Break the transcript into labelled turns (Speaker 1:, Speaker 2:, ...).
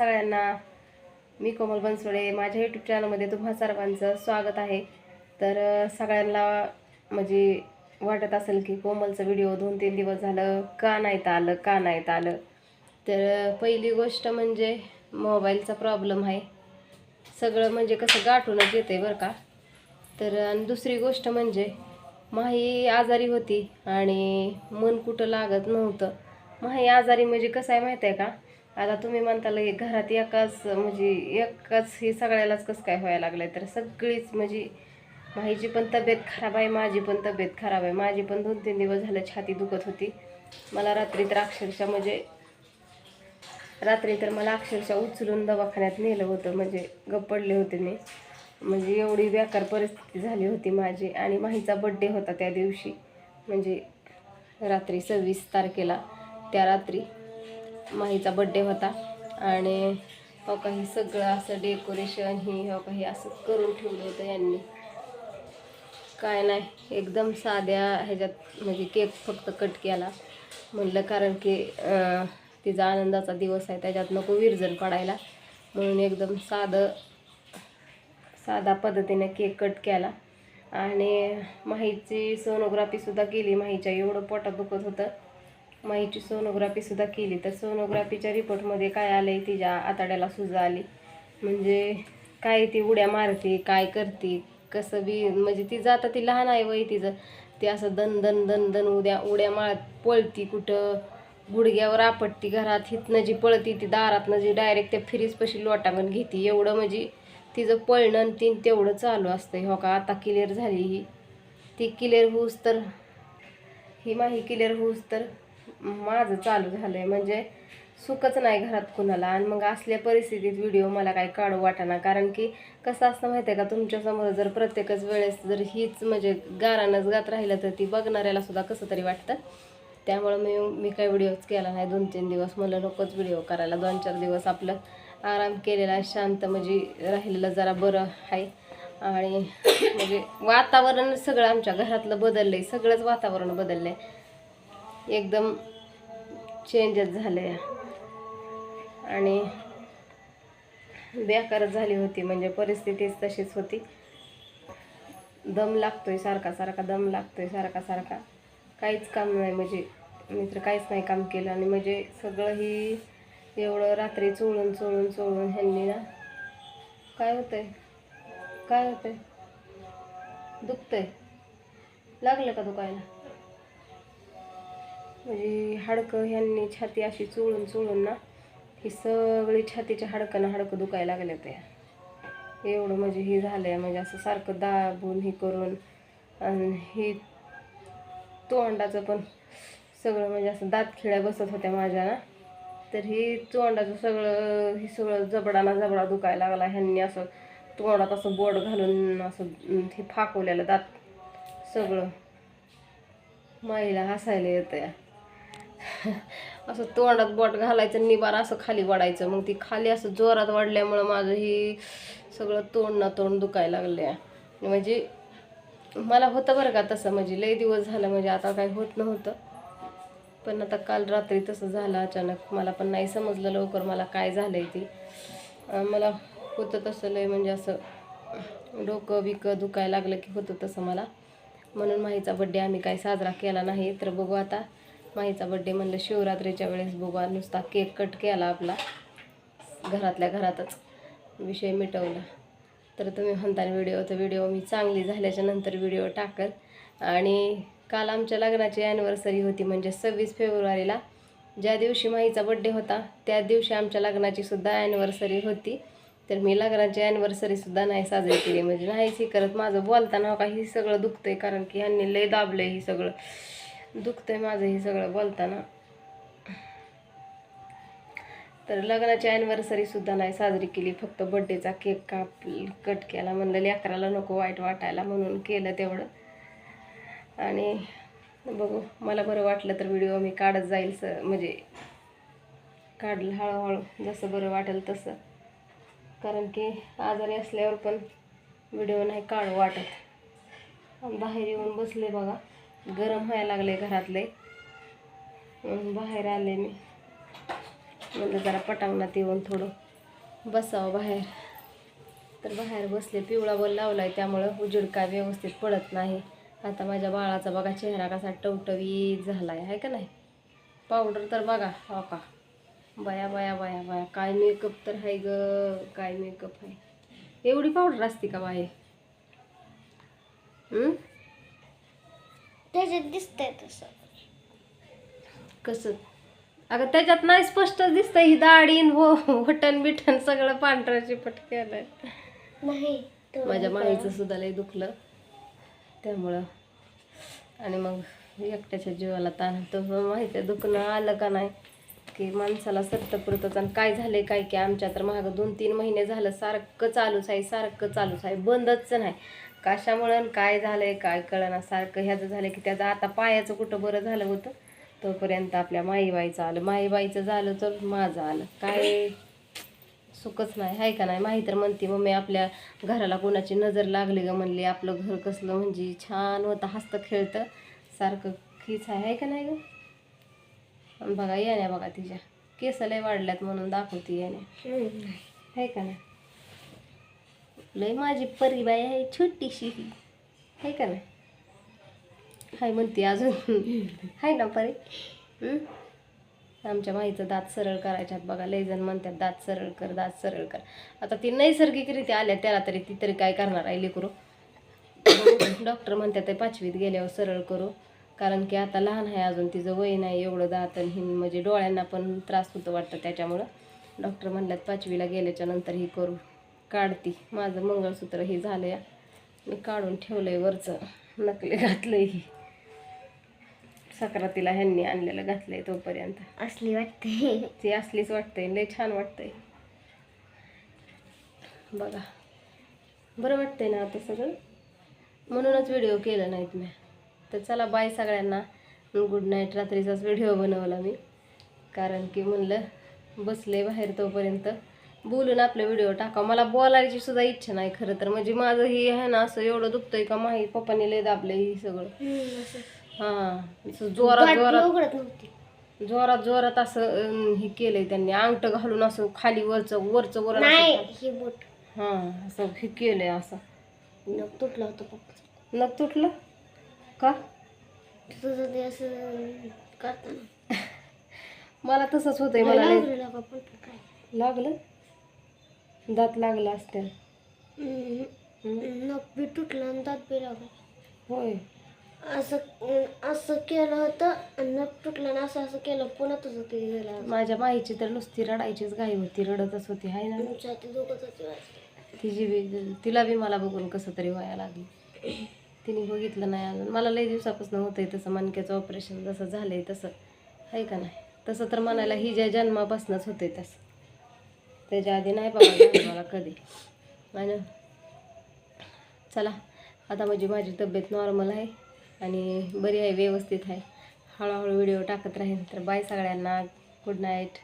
Speaker 1: सगळ्यांना. मी कोमल बनसोडे माझ्या यूट्यूब चॅनलमध्ये तुम्हा सर्वांचं स्वागत आहे. तर सगळ्यांना म्हणजे वाटत असेल की कोमलचं व्हिडिओ दोन तीन दिवस झालं का नाहीत आलं का नाहीत आलं. तर पहिली गोष्ट म्हणजे मोबाईलचा प्रॉब्लेम आहे. सगळं म्हणजे कसं गाठूनच येते बरं का. तर आणि दुसरी गोष्ट म्हणजे माही आजारी होती आणि मन कुठं लागत नव्हतं. माही आजारी म्हणजे कसं आहे माहीत आहे का? आता तुम्ही म्हणताल घरात एकाच म्हणजे एकाच हे सगळ्यालाच कसं काय व्हायला लागलं आहे तर सगळीच म्हणजे माहीची पण तब्येत खराब आहे माझी पण तब्येत खराब आहे. माझी पण दोन तीन दिवस झालं छाती दुखत होती. मला रात्री तर अक्षरशः म्हणजे रात्री तर मला अक्षरशः उचलून दवाखान्यात नेलं होतं. म्हणजे गप्पडले होते मी. म्हणजे एवढी बेकार परिस्थिती झाली होती माझी. आणि माहीचा बड्डे होता त्या दिवशी. म्हणजे रात्री सव्वीस तारखेला त्या रात्री. माहीचा बड्डे होता. आणि हो काही सगळं असं डेकोरेशन ही हो काही असं करून ठेवलं होतं यांनी. काय नाही एकदम साध्या ह्याच्यात म्हणजे केक फक्त कट केला. म्हणलं कारण की तिचा आनंदाचा दिवस आहे त्याच्यात नको विरजण पडायला. म्हणून एकदम साधं साधा पद्धतीने केक कट केला. आणि माहीची सोनोग्राफीसुद्धा केली माहीच्या एवढं पोटात दुखत होतं. माहीची सोनोग्राफीसुद्धा केली. तर सोनोग्राफीच्या रिपोर्टमध्ये काय आलं आहे तिच्या आताड्याला सुजा आली. म्हणजे काय ती उड्या मारते काय करते कसं बी म्हणजे तिचं आता ती लहान आहे वय तिचं. ती असं दन दन दन दन उद्या उड्या मारत पळती कुठं गुडघ्यावर आपटती घरात हितनं जी पळती ती दारातनं जी डायरेक्ट त्या फिरीजपाशी लोटांगण घेते. एवढं म्हणजे तिचं पळणं आणि तीन तेवढं चालू असतं हो का? आता क्लिअर झाली ही. ती क्लिअर होऊस तर ही माही क्लिअर होऊस तर. माझं चालू झालं आहे म्हणजे सुखच नाही घरात कुणाला. आणि मग असल्या परिस्थितीत व्हिडिओ मला काही काढू वाटाना. कारण की कसं असतं माहिती आहे का तुमच्यासमोर जर प्रत्येकच वेळेस जर हीच म्हणजे गारानच गात राहिलं तर ती बघणाऱ्याला सुद्धा कसं तरी वाटतं. त्यामुळं मी मी काही व्हिडिओच केला नाही. दोन तीन दिवस मला नकोच व्हिडिओ करायला. दोन चार दिवस आपलं आराम केलेला शांत म्हणजे राहिलेलं जरा बरं आहे. आणि म्हणजे वातावरण सगळं आमच्या घरातलं बदललं आहे सगळंच वातावरण बदललं आहे एकदम चेंजच झालं. आहे आणि बेकारच झाली होती म्हणजे परिस्थितीच तशीच होती. दम लागतोय सारखा सारखा दम लागतोय सारखा सारखा. काहीच काम नाही म्हणजे मी तर काहीच नाही काम केलं. आणि म्हणजे सगळं ही एवढं रात्री चोळून चोळून चोळून ह्यांनी ना काय होतंय? काय होतंय? दुखतंय? लागलं का दुखायला? म्हणजे हाडकं ह्यांनी छाती अशी चोळून चोळून ना ही सगळी छातीच्या हाडकंना हाडकं दुखायला लागले त्या. एवढं म्हणजे हे झालंय म्हणजे असं सारखं दाबून हे करून आणि हे तोंडाचं पण सगळं म्हणजे असं दात खिळ्या बसत होत्या माझ्या ना. तर हे तोंडाचं सगळं हे सगळं जबडाना जबडा दुखायला लागला. ह्यांनी असं तोंडात असं बोट घालून असं हे फाकवलेलं दात सगळं. माईला हसायला येतं या असं तोंडात बोट घालायचं निबार असं खाली वाढायचं मग ती खाली असं जोरात वाढल्यामुळं माझं ही सगळं तोंड ना तोंड दुखायला लागले म्हणजे मला होतं बरं का तसं म्हणजे लय दिवस झालं म्हणजे आता काही होत नव्हतं. पण आता काल रात्री तसं झालं अचानक. मला पण नाही समजलं लवकर मला काय झालं आहे ती मला होतं तसं लय म्हणजे असं डोकं बिकं दुखायला लागलं की होतं तसं मला. म्हणून माहीचा बड्डे आम्ही काही साजरा केला नाही तर बघू आता. माहीचा बड्डे म्हणलं शिवरात्रीच्या वेळेस बघू नुसता केक कट केला आपला. घरातल्या घरातच विषय मिटवला. तर तुम्ही म्हणताना व्हिडिओ तर व्हिडिओ मी चांगली झाल्याच्यानंतर व्हिडिओ टाकल. आणि काल आमच्या लग्नाची ॲनिव्हर्सरी होती म्हणजे सव्वीस फेब्रुवारीला. ज्या दिवशी माईचा बड्डे होता त्या दिवशी आमच्या लग्नाची सुद्धा ॲनिव्हर्सरी होती. तर मी लग्नाची ॲनिव्हर्सरीसुद्धा नाही साजरी केली. म्हणजे नाहीच ही करत माझं बोलताना हो काही सगळं दुखतंय. कारण की ह्यांनी लय दाबलं ही सगळं. दुखतंय माझं हे सगळं बोलताना. तर लग्नाची ॲनिव्हर्सरीसुद्धा नाही साजरी केली फक्त बड्डेचा केक काप कट केला. म्हणलं लेकराला नको वाईट वाटायला म्हणून केलं तेवढं. आणि बघू मला बरं वाटलं तर व्हिडिओ मी काढत जाईल स म्हणजे काढलं हळूहळू जसं बरं वाटेल तसं. कारण की आजारी असल्यावर पण व्हिडिओ नाही काढू वाटत. बाहेर येऊन बसले बघा. गरम व्हायला लागले घरातले. म्हणून बाहेर आले मी. म्हणलं जरा पटांगणात येऊन थोडं बसावं बाहेर. तर बाहेर बसले पिवळा बल लावला आहे त्यामुळं उजेड काय व्यवस्थित पडत नाही. आता माझ्या बाळाचा बघा चेहरा कसा टवटवीत झाला आहे का नाही? पावडर तर बघा हो का? बया बया बया बया काय मेकअप तर आहे ग काय मेकअप आहे एवढी पावडर असते का बाहेर
Speaker 2: त्याच्यात दिसतंय तसं.
Speaker 1: कसं? अगं त्याच्यात नाही स्पष्ट दिसतंय. ही दाढीन हो वटन बिटन सगळं पांढरं चिपट केलंय
Speaker 2: नाही तो
Speaker 1: माझ्या माईचं सुद्धा लय दुखलं. त्यामुळं. आणि मग एकट्याच्या जीवाला ताण तर माहिती आहे दुखणं आलं का नाही? की माणसाला सरतं पुरतंच आणि काय झालंय काय की आमच्या तर मागं दोन तीन महिने झालं सारखं चालूच आहे सारखं चालूच आहे. बंदच नाही. कशामुळं आणि काय झालंय काय कळना सारखं ह्याचं झालं की त्याचं आता पायाचं कुठं बरं झालं होतं? तोपर्यंत आपल्या माईबाईचं आलं. माईबाईचं झालं तर माझं आलं. काय सुखच नाही. आहे का नाही? माही तर म्हणते मम्मी आपल्या घराला कोणाची नजर लागली ग? म्हणली आपलं घर कसलं म्हणजे छान होतं हसतं खेळतं सारखं खीच आहे. आहे का नाही ग? बघा येण्या बघा तिच्या. केस लय वाढल्यात म्हणून दाखवते येण्या. आहे का नाही? लय माझी परीबाई आहे छोटीशी ही. आहे का नाही? हाय म्हणते अजून. आहे ना परी? आमच्या माईचं दात सरळ करायच्यात बघा लय जण म्हणतात दात सरळ कर दात सरळ कर. आता ती नैसर्गिकरित्या आल्या त्याला तरी ती तरी काय करणार आहे लेकरू? डॉक्टर म्हणतात ते पाचवीत गेल्यावर सरळ करू. कारण की आता लहान आहे अजून तिचं वय नाही एवढं दात आणि म्हणजे डोळ्यांना पण त्रास होतो वाटतं त्याच्यामुळं. डॉक्टर म्हणल्यात पाचवीला गेल्याच्यानंतर ही करू. काढती. माझं मंगळसूत्र हे झालं या मी काढून ठेवलंय वरचं. नकली घातलंय ही. सक्रातीला ह्यांनी आणलेलं घातलंय तोपर्यंत.
Speaker 2: असली वाटते.
Speaker 1: ती असलीच वाटतंय. लय छान वाटतंय. बघा. बरं वाटतंय ना आता सगळं? म्हणूनच व्हिडिओ केला नाहीत मी. तर चला बाय सगळ्यांना. Good night. रात्रीचाच व्हिडिओ बनवला मी. कारण की म्हणलं बसले बाहेर तोपर्यंत. बोलून आपलं व्हिडिओ टाका मला बोलायची सुद्धा इच्छा नाही खरं तर. म्हणजे माझं हे आहे ना असं एवढं दुखतंय का माही पप्पाने लय दाबलं हे सगळं. हां असं जोरात जोरात जोरात जोरात असं अं, हे केलंय त्यांनी. अंगठ घालून असं खाली वरचं वरचं वर
Speaker 2: नाही ही बोट.
Speaker 1: हा असं हे केलंय असं.
Speaker 2: तुटलं होतं पप्पा
Speaker 1: नक तुटलं? का?
Speaker 2: तुझं ते असं करताना.
Speaker 1: मला तसंच होतंय मला लय-
Speaker 2: लागलं का पण काय.
Speaker 1: लागलं? दात लागला असते
Speaker 2: बी तुटलं आणि दात बी लागलं.
Speaker 1: होय.
Speaker 2: असं असं केलं होतं आणि नक तुटलं आणि असं असं केलं. पुन्हा तुझं ते गेलं
Speaker 1: माझ्या माईची तर नुसती रडायचीच घाई होती. रडतच होती. हाय ना.
Speaker 2: तुमच्या ते वाटते
Speaker 1: तिची बी तिला बी मला बघून कसं तरी व्हायला लागली. तिने बघितलं नाही अजून. मला लई दिवसापासून होतंय तसं. मणक्याचं ऑपरेशन जसं झालंय तसं. आहे का नाही? तसं तर म्हणायला ही ज्या जन्मापासूनच होतंय तसं. त्याच्या आधी नाही पाहिजे मला कधी. आणि चला आता म्हणजे माझी तब्येत नॉर्मल आहे आणि बरी आहे व्यवस्थित आहे. हळूहळू व्हिडिओ टाकत राहीन तर बाय सगळ्यांना. Good night